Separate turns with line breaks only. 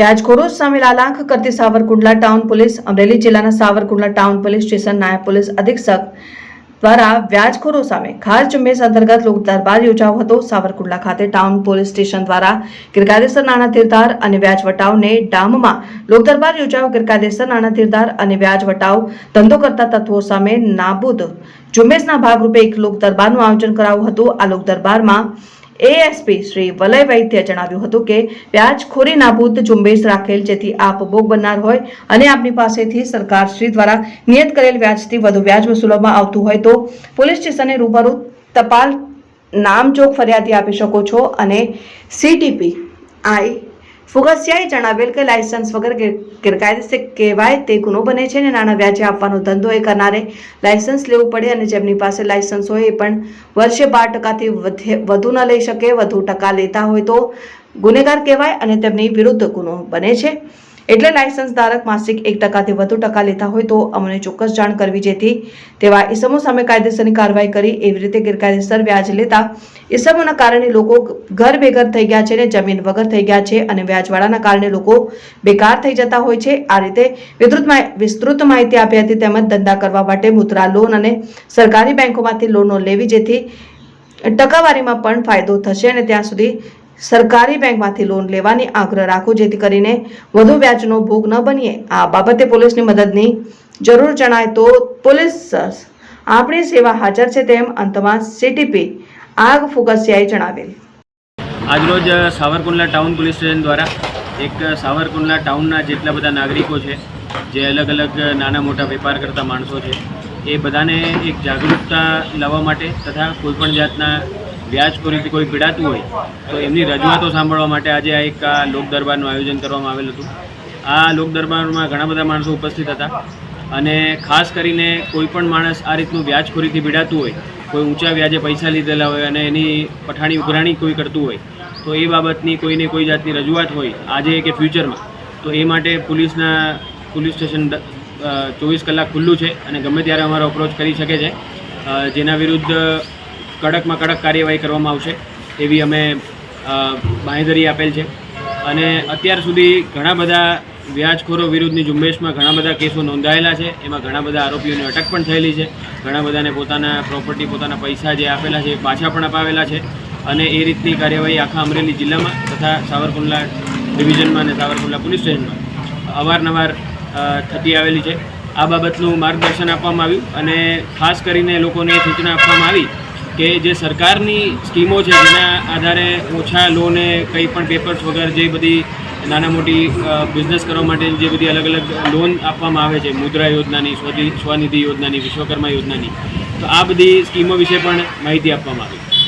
વ્યાજખોરો સામે લાલાંક કરતી Savarkundla town police, Amreli જિલ્લાના સાવરકુંડલા ટાઉન પોલીસ સ્ટેશન નાયબ પોલીસ અધિક્ષક દ્વારા વ્યાજખોરો સામે ખાસ ઝુંબેશ અંતર્ગત લોક દરબાર યોજાયો હતો. સાવરકુંડલા ખાતે ટાઉન પોલીસ સ્ટેશન દ્વારા ગેરકાયદેસર નાણાં ધીરધાર અને વ્યાજ વટાવને ડામમાં લોક દરબાર યોજાયો. ગેરકાયદેસર નાણાં ધીરધાર અને વ્યાજ વટાવ ધંધો કરતા તત્વો સામે નાબૂદ ઝુંબેશના ભાગરૂપે એક લોક દરબારનું આયોજન કરાયું હતું. આ લોક દરબારમાં એએસપી શ્રી વલય વૈદ્ય જણાવ્યું હતું કે, વ્યાજખોરી નાબૂદ ઝુંબેશ રાખેલ જેથી આપ ભોગ બનનાર હોય અને આપની પાસેથી સરકાર શ્રી દ્વારા નિયત કરેલ વ્યાજથી વધુ વ્યાજ વસૂલવામાં આવતું હોય તો પોલીસ સ્ટેશને રૂબરૂ તપાલ નામચોક ફરિયાદી આપી શકો છો અને સીટીપી આઈ ફુગસિયાએ જણાવેલ કે લાયસન્સ વગર ગેર- ગેરકાયદેસર કહેવાય તે ગુનો બને છે અને નાના વ્યાજે આપવાનો ધંધો એ કરનારે લાયસન્સ લેવું પડે અને જેમની પાસે લાયસન્સ હોય એ પણ વર્ષે બાર ટકાથી વધુ ન લઈ શકે, વધુ ટકા લેતા હોય તો ગુનેગાર કહેવાય અને તેમની વિરુદ્ધ ગુનો બને છે. એટલે લાયસન્સ ધારક માસિક એક ટકાથી વધુ ટકા લેતા હોય તો અમને ચોક્કસ જાણ કરવી જેથી તેવા ઇસમો સામે કાયદેસરની કાર્યવાહી કરી એવી રીતે ગેરકાયદેસર વ્યાજ લેતા ઇસમોના કારણે લોકો ઘર બેઘર થઈ ગયા છે અને જમીન વગર થઈ ગયા છે અને વ્યાજવાળાના કારણે લોકો બેકાર થઈ જતા હોય છે. આ રીતે વિસ્તૃત વિસ્તૃત માહિતી આપી હતી તેમજ ધંધા કરવા માટે મુદ્રા લોન અને સરકારી બેંકોમાંથી લોનો લેવી જેથી ટકાવારીમાં પણ ફાયદો થશે અને ત્યાં સુધી સરકારી બેંકમાંથી લોન લેવાની આગ્રહ રાખો, જેથી કરીને વધુ વ્યાજનો ભોગ ન બનીએ. આ બાબતે પોલીસની મદદની જરૂર જણાય તો પોલીસ આપણી સેવા હાજર છે તેમ અંતમાં સીટીપી આગ ફુગસિયાએ જણાવેલ.
આજરોજ સાવરકુંડલા ટાઉન પોલીસ સ્ટેશન દ્વારા એક સાવરકુંડલા ટાઉનના જેટલા બધા નાગરિકો છે, જે અલગ અલગ નાના મોટા વેપાર કરતા માણસો છે, એ બધાને એક જાગૃતતા લાવવા માટે તથા કોઈપણ જાતના વ્યાજખોરીથી કોઈ પીડાતું હોય, તો એમની રજૂઆતો સાંભળવા માટે આજે આ એક આ લોક દરબારનું આયોજન કરવામાં આવેલું હતું. આ લોક દરબારમાં ઘણા બધા માણસો ઉપસ્થિત હતા અને ખાસ કરીને કોઈ પણ માણસ આ રીતનું વ્યાજખોરીથી પીડાતું હોય, કોઈ ઊંચા વ્યાજે પૈસા લીધેલા હોય અને એની પઠાણી ઉઘરાણી કોઈ કરતું હોય, તો એ બાબતની કોઈને કોઈ જાતની રજૂઆત હોય આજે કે ફ્યુચરમાં, તો એ માટે પોલીસના પોલીસ સ્ટેશન ચોવીસ કલાક ખુલ્લું છે અને ગમે ત્યારે અમારો અપ્રોચ કરી શકે છે. જેના વિરુદ્ધ કડકમાં કડક કાર્યવાહી કરવામાં આવશે એવી અમે બાંહેધરી આપેલ છે. અને અત્યાર સુધી ઘણા બધા વ્યાજખોરો વિરુદ્ધની ઝુંબેશમાં ઘણા બધા કેસો નોંધાયેલા છે. એમાં ઘણા બધા આરોપીઓની અટક પણ થયેલી છે. ઘણા બધાને પોતાના પ્રોપર્ટી પોતાના પૈસા જે આપેલા છે એ પાછા પણ અપાવેલા છે. અને એ રીતની કાર્યવાહી આખા અમરેલી જિલ્લામાં તથા સાવરકુંડલા ડિવિઝનમાં અને સાવરકુંડલા પોલીસ સ્ટેશનમાં અવારનવાર થતી આવેલી છે. આ બાબતનું માર્ગદર્શન આપવામાં આવ્યું અને ખાસ કરીને લોકોને સૂચના આપવામાં આવી કે જે સરકારની સ્કીમો છે, જેના આધારે ઓછા લોને કંઈ પણ પેપર્સ વગર જે બધી નાના મોટી બિઝનેસ કરવા માટે જે બધી અલગ અલગ લોન આપવામાં આવે છે, મુદ્રા યોજનાની સ્વનિધિ યોજનાની, વિશ્વકર્મા યોજનાની, તો આ બધી સ્કીમો વિશે પણ માહિતી આપવામાં આવી.